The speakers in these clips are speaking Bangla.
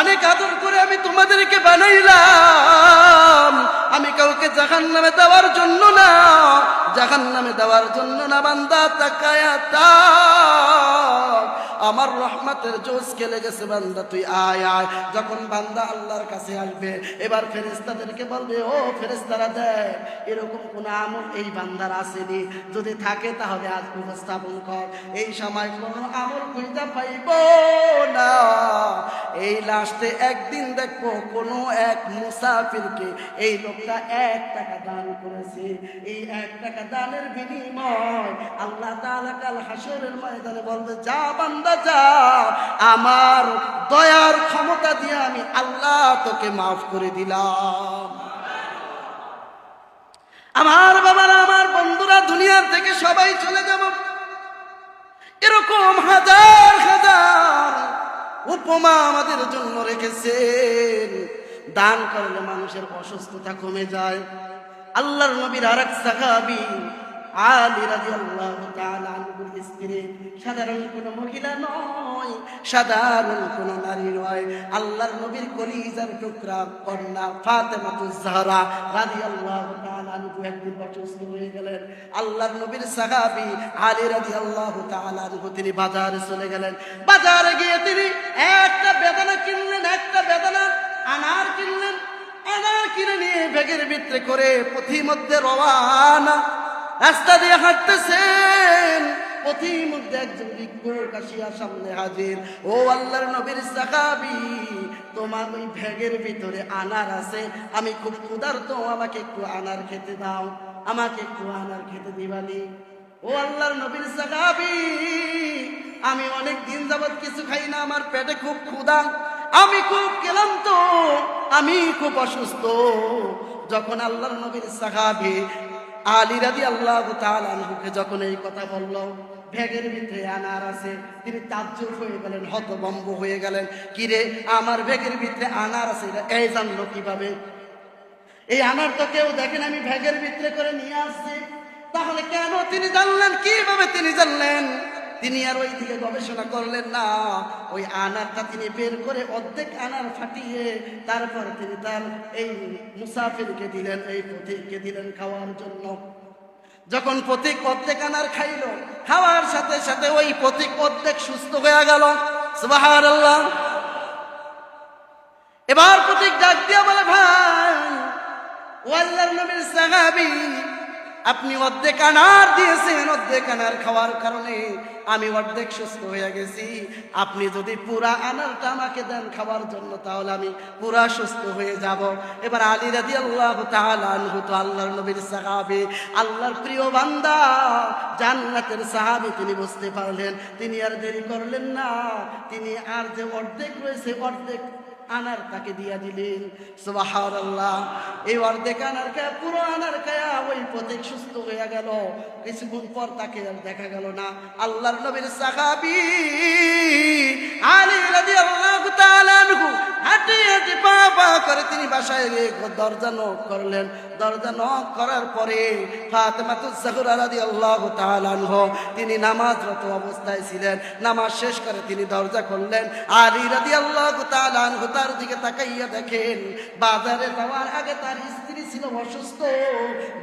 অনেক আদর করে আমি তোমাদেরকে বানাইলাম আমি কাউকে জাহান নামে দেওয়ার জন্য না জাহান নামে দেওয়ার জন্য না বান্দা, তাকায়া তাক। আমার রহমতের জোশ খেলে গেছে বান্দা, তুই আয় আয়। যখন বান্দা আল্লাহর কাছে আসবে, এবার ফেরেস্তাদেরকে বলবে, ও ফেরেস্তারা দেখ, এরকম কোন আমল এই বান্দার আসেনি। যদি থাকে তাহলে আজ উপস্থাপন কর। এই সময় কোন আমল খুঁজতে পাইব না। এই লাস্টে একদিন দেখব কোনো এক মুসাফিরকে এই লোকটা এক টাকা দান করেছে। এই এক টাকা দানের বিনিময় আল্লাহ তাআলা কাল হাসরের ময়দানে বলবে, যা বান্দা আমার দয়ার ক্ষমতা দিয়ে আমি আল্লাহ তোকে মাফ করে দিলাম। আমার বাবারা, আমার বন্ধুরা, দুনিয়ার থেকে সবাই চলে যাব। এরকম হাজার হাজার উপমা আমাদের জন্য রেখেছেন। দান করলে মানুষের অসুস্থতা কমে যায়। আল্লাহর নবীর আরেক সাহাবি আলী রাদিয়াল্লাহু তাআলা আনহুর স্ত্রী সাধারণ কোন মহিলা নয়, সাধারণ কোন নারী নয়। আল্লাহর নবীর সাহাবী আলী তাআলা আনহু তিনি বাজারে চলে গেলেন। বাজারে গিয়ে তিনি একটা বেদনা কিনলেন, একটা বেদনা আনার কিনলেন। আনার কিনে নিয়ে ব্যাগের ভিতরে করে পথিমধ্যে রওয়ানা রাস্তা দিয়ে হাঁটতেছেন। পথির মধ্যে একজন ভিক্ষুক সামনে হাজির। ও আল্লাহর নবীর সাহাবি, তোমার ওই ব্যাগের ভিতরে আনার আছে। আমি খুব ক্ষুধার্ত, আমাকে একটু আনার খেতে দাও। আমাকে একটু আনার খেতে দিবানি। ও আল্লাহর নবীর সাহাবি, আমি অনেক দিন যাবত কিছু খাই না, আমার পেটে খুব ক্ষুধা। আমি খুব ক্লান্ত, আমি খুব অসুস্থ। যখন আল্লাহর নবীর সাহাবি আলী রাদি আল্লাহ তালুকে যখন এই কথা বলল ভেগের ভিতরে আনার আছে, তিনি তাজ্জুব হয়ে গেলেন হতবম্ব হয়ে গেলেন। কিরে আমার ভেগের ভিতরে আনার আছে এই জানলো কীভাবে? এই আনার তো কেউ দেখেন আমি ভেগের ভিতরে করে নিয়ে আসছি। তাহলে কেন তিনি জানলেন? কীভাবে তিনি জানলেন? তিনি আর ওই দিকে গবেষণা করলেন না। ওই আনারটা তিনি বের করে অর্ধেক আনার ফাটিয়ে তারপর তিনি তার এই মুসাফিরকে দিলেন, এই পথিককে দিলেন খাওয়ার জন্য। যখন পথিক অর্ধেক আনার খাইল, খাওয়ার সাথে সাথে ওই পথিক অর্ধেক সুস্থ হয়ে গেল। সুবাহার আল্লাহ এবার পথিক ডাক দিয়া বলে, ভাই, ও আল্লাহর নবীর সাহাবী আপনি অর্ধেক আনার দিয়েছেন, অর্ধেক আনার খাওয়ার কারণে আমি অর্ধেক সুস্থ হয়ে গেছি। আপনি যদি পুরা আনারটা আমাকে দেন খাওয়ার জন্য, তাহলে আমি পুরা সুস্থ হয়ে যাব। এবার আলী রাদি আল্লাহ তাহু তো আল্লাহর নবীর সাহাবি, আল্লাহর প্রিয় বান্দা, জান্নাতের সাহাবি তিনি বুঝতে পারলেন। তিনি আর দেরি করলেন না, তিনি আর যে অর্ধেক রয়েছে, অর্ধেক আনার তাকে দিয়া দিলেন। সুবাহার আল্লাহ এই অর্ধেক আনার খায়া, পুরো আনার খায়া ওই পথে সুস্থ হয়ে গেল। কিছুক্ষণ পর তাকে আর দেখা গেল না। আল্লাহর নবীর সাহাবি আলী রাজি তাআলা আনহু হাঁটি হাঁটি পা পা করে তিনি বাসায় গিয়ে দরজা নক করলেন। দরজা নক করার পরে ফাতেমাতুজ জাহরা রাদিয়াল্লাহু তাআলা আনহু, তিনি নামাজরত অবস্থায় ছিলেন। নামাজ শেষ করে তিনি দরজা খুললেন। আলী রাদিয়াল্লাহু তাআলা আনহু তার দিকে তাকাইয়া দেখেন, বাজারে যাওয়ার আগে তার স্ত্রী ছিল অসুস্থ।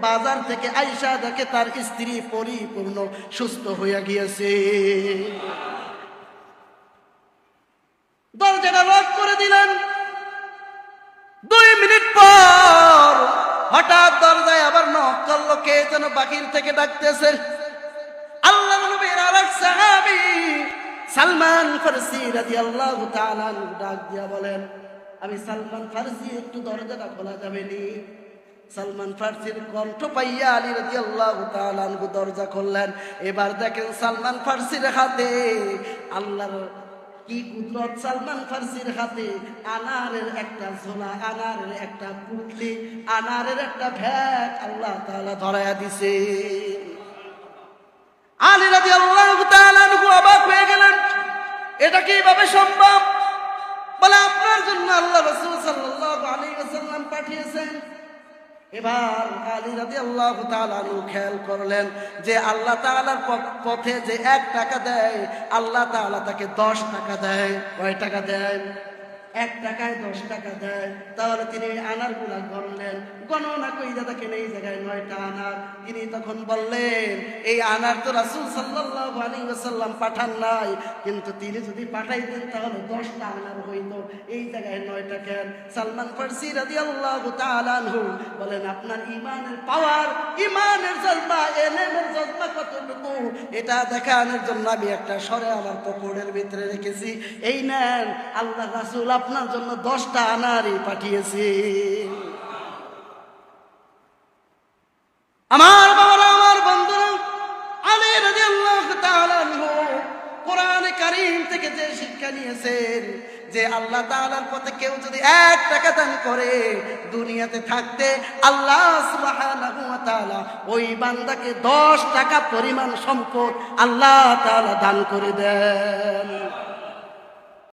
বাজার থেকে আইসা দেখে তার স্ত্রী পরিপূর্ণ সুস্থ হইয়া গিয়েছে। দরজাটা লক করে দিলেন। দুই মিনিট পর হঠাৎ দরজায় আবার নক করল, কে যেন বাকির থেকে ডাকতেছে। আল্লাহ নবীর আরেক সাহাবী সালমান ফারসি তাআলা আনহু ডাক দিয়া বলেন, আমি সালমান ফারসি, একটু দরজাটা খোলা যাবে নি? সালমান ফার্সির কণ্ঠ পাইয়া আলী তাআলা আনহু দরজা খুললেন। এবার দেখেন সালমান ফার্সির হাতে আল্লাহর কি কুদরত সালমান ফার্সির হাতে? আনারের একটা ঝোলা, আনারের একটা পুটলি, আনারের একটা ভ্যাট আল্লাহ তাআলা ধরায়া দিছে। আলী রাদিয়াল্লাহু তাআলা অবাক হয়ে গেলেন। এটা কীভাবে সম্ভব? বলে, আপনার জন্য আল্লাহ রাসূল সাল্লাল্লাহু আলাইহি ওয়াসাল্লাম পাঠিয়েছেন। এবার আলী রাজি আল্লাহ তালু খেয়াল করলেন যে আল্লাহ তালার পথে যে এক টাকা দেয়, আল্লাহ তালা তাকে দশ টাকা দেয়। কয় টাকা দেয়? এক টাকায় দশ টাকা দেয়। তাহলে তিনি ওই আনারগুলা গণলেন। গণনা কইরা দেখেন এই জায়গায় নয়টা আনার। তিনি তখন বললেন, এই আনার তো রাসূল আলাইহি ওয়াসাল্লাম পাঠান নাই। কিন্তু তিনি যদি পাঠাইতেন তাহলে দশটা আনার হইতো। এই জায়গায় নয়টা কেন? সালমান ফার্সি রাদিয়াল্লাহু তাআলা আনহু বলেন, আপনার ইমানের পাওয়ার ইমানের জজবা, এলেমের জজবা কতটুকু? এটা দেখানোর জন্য আমি একটা সরে আমার পকড়ের ভিতরে রেখেছি। এই নেন আল্লাহ রাসূল আপনার জন্য দশটা আনারই পাঠিয়েছি। আমার বাবারা, আমার বন্ধুরা, আলী আনহু কোরআনে কারীম থেকে যে শিক্ষা নিয়েছেন, যে আল্লাহ তাআলার পথে কেউ যদি এক টাকা দান করে দুনিয়াতে থাকতে, আল্লাহ সুবহানাহু ওয়া তাআলা ওই বান্দাকে 10 টাকা পরিমাণ সম্পদ আল্লাহ তাআলা দান করে দেন।